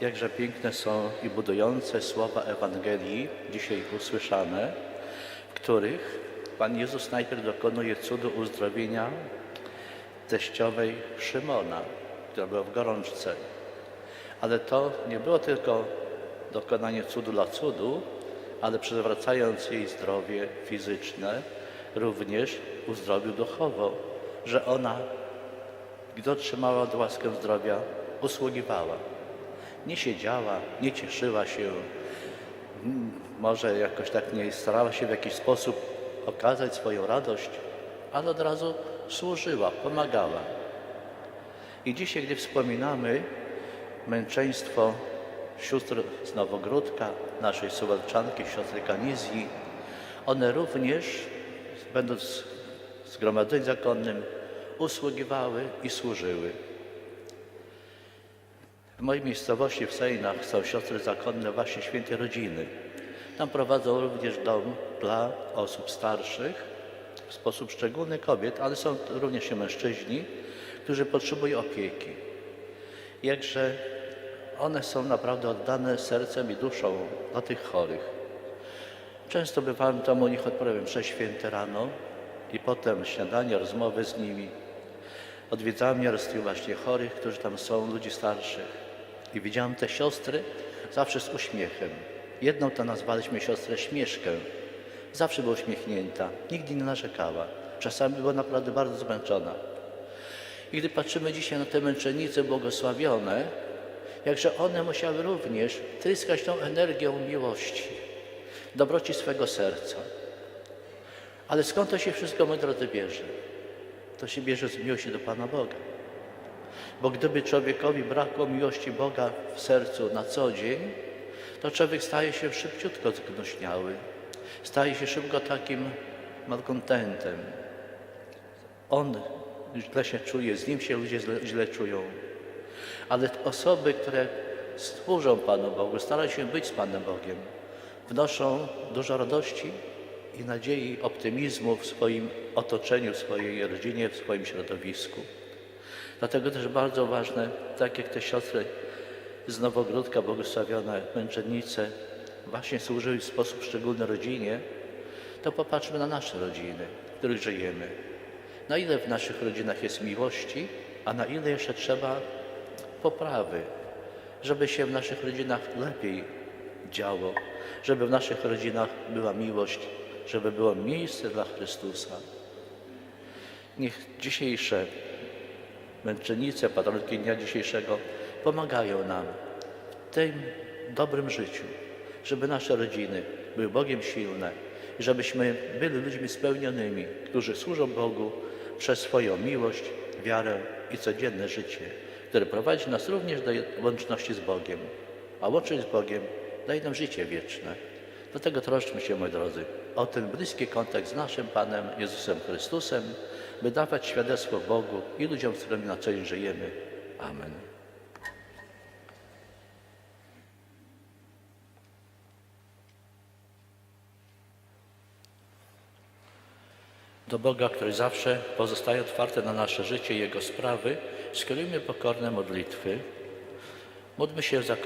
Jakże piękne są i budujące słowa Ewangelii dzisiaj usłyszane, w których Pan Jezus najpierw dokonuje cudu uzdrowienia teściowej Szymona, która była w gorączce. Ale to nie było tylko dokonanie cudu dla cudu, ale przywracając jej zdrowie fizyczne, również uzdrowił duchowo, że ona, gdy otrzymała łaskę zdrowia, usługiwała. Nie siedziała, nie cieszyła się, może jakoś tak nie starała się w jakiś sposób okazać swoją radość, ale od razu służyła, pomagała. I dzisiaj, gdy wspominamy męczeństwo sióstr z Nowogródka, naszej suwalczanki, siostry Kanizji, one również, będąc w zgromadzeniu zakonnym, usługiwały i służyły. W mojej miejscowości w Sejnach są siostry zakonne właśnie świętej rodziny. Tam prowadzą również dom dla osób starszych, w sposób szczególny kobiet, ale są również i mężczyźni, którzy potrzebują opieki. Jakże one są naprawdę oddane sercem i duszą dla tych chorych. Często bywałem tam u nich, odprawiam msze święte rano i potem śniadanie, rozmowy z nimi. Odwiedzałem nieraz tych właśnie chorych, którzy tam są, ludzi starszych. I widziałem te siostry zawsze z uśmiechem. Jedną to nazwaliśmy siostrę Śmieszkę. Zawsze była uśmiechnięta, nigdy nie narzekała. Czasami była naprawdę bardzo zmęczona. I gdy patrzymy dzisiaj na te męczennice błogosławione, jakże one musiały również tryskać tą energią miłości, dobroci swego serca. Ale skąd to się wszystko, moi drodzy, bierze? To się bierze z miłości do Pana Boga. Bo gdyby człowiekowi brakło miłości Boga w sercu na co dzień, to człowiek staje się szybciutko zgnuśniały, staje się szybko takim malkontentem. On źle się czuje, z nim się ludzie źle, źle czują. Ale osoby, które służą Panu Bogu, starają się być z Panem Bogiem, wnoszą dużo radości i nadziei, optymizmu w swoim otoczeniu, w swojej rodzinie, w swoim środowisku. Dlatego też bardzo ważne, tak jak te siostry z Nowogródka, błogosławione męczennice, właśnie służyły w sposób szczególny rodzinie, to popatrzmy na nasze rodziny, w których żyjemy. Na ile w naszych rodzinach jest miłości, a na ile jeszcze trzeba poprawy, żeby się w naszych rodzinach lepiej działo, żeby w naszych rodzinach była miłość, żeby było miejsce dla Chrystusa. Niech dzisiejsze męczennice, patronki dnia dzisiejszego pomagają nam w tym dobrym życiu, żeby nasze rodziny były Bogiem silne i żebyśmy byli ludźmi spełnionymi, którzy służą Bogu przez swoją miłość, wiarę i codzienne życie, które prowadzi nas również do łączności z Bogiem, a łączność z Bogiem daje nam życie wieczne. Dlatego troszczmy się, moi drodzy, o ten bliski kontakt z naszym Panem Jezusem Chrystusem, by dawać świadectwo Bogu i ludziom, z którymi na co dzień żyjemy. Amen. Do Boga, który zawsze pozostaje otwarty na nasze życie i Jego sprawy, skierujmy pokorne modlitwy. Módlmy się za